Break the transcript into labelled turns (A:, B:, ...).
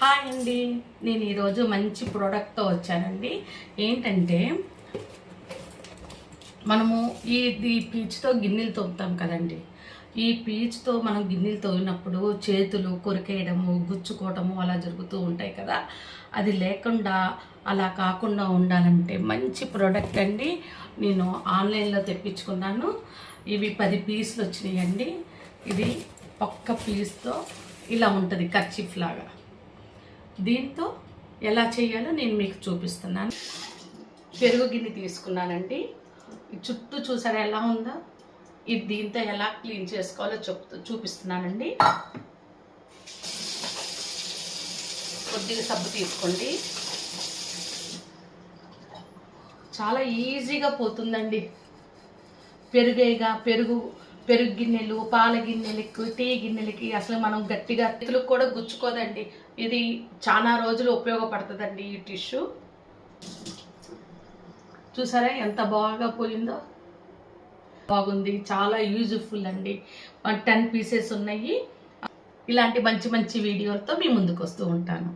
A: Hi అండి. నేను ఈరోజు మంచి ప్రోడక్ట్తో వచ్చానండి. ఏంటంటే మనము ఈ ఈ పీచుతో గిన్నెలు తోముతాం కదండి. ఈ పీచుతో మనం గిన్నెలు తోగినప్పుడు చేతులు కొరికేయడము గుచ్చుకోవటము అలా జరుగుతూ ఉంటాయి కదా. అది లేకుండా అలా కాకుండా ఉండాలంటే మంచి ప్రోడక్ట్ అండి. నేను ఆన్లైన్లో తెప్పించుకున్నాను. ఇవి పది పీసులు వచ్చినాయండి. ఇది ఒక్క పీస్తో ఇలా ఉంటుంది కర్చీఫ్ లాగా. దీంతో ఎలా చేయాలో నేను మీకు చూపిస్తున్నాను. పెరుగు గిన్నె తీసుకున్నానండి. చుట్టూ చూసారా ఎలా ఉందో? ఇది దీంతో ఎలా క్లీన్ చేసుకోవాలో చెప్తూ చూపిస్తున్నానండి. కొద్దిగా సబ్బు తీసుకోండి. చాలా ఈజీగా పోతుందండి. పెరుగేగా పెరుగు పెరుగు గిన్నెలు పాల గిన్నెలకి టీ గిన్నెలకి అసలు మనం గట్టిగా చేతులకు కూడా గుచ్చుకోదండి. ఇది చాలా రోజులు ఉపయోగపడుతుందండి ఈ టిష్యూ. చూసారా ఎంత బాగా పోయిందో? బాగుంది చాలా యూజ్ఫుల్ అండి. టెన్ పీసెస్ ఉన్నాయి. ఇలాంటి మంచి మంచి వీడియోలతో మీ ముందుకు వస్తూ ఉంటాను.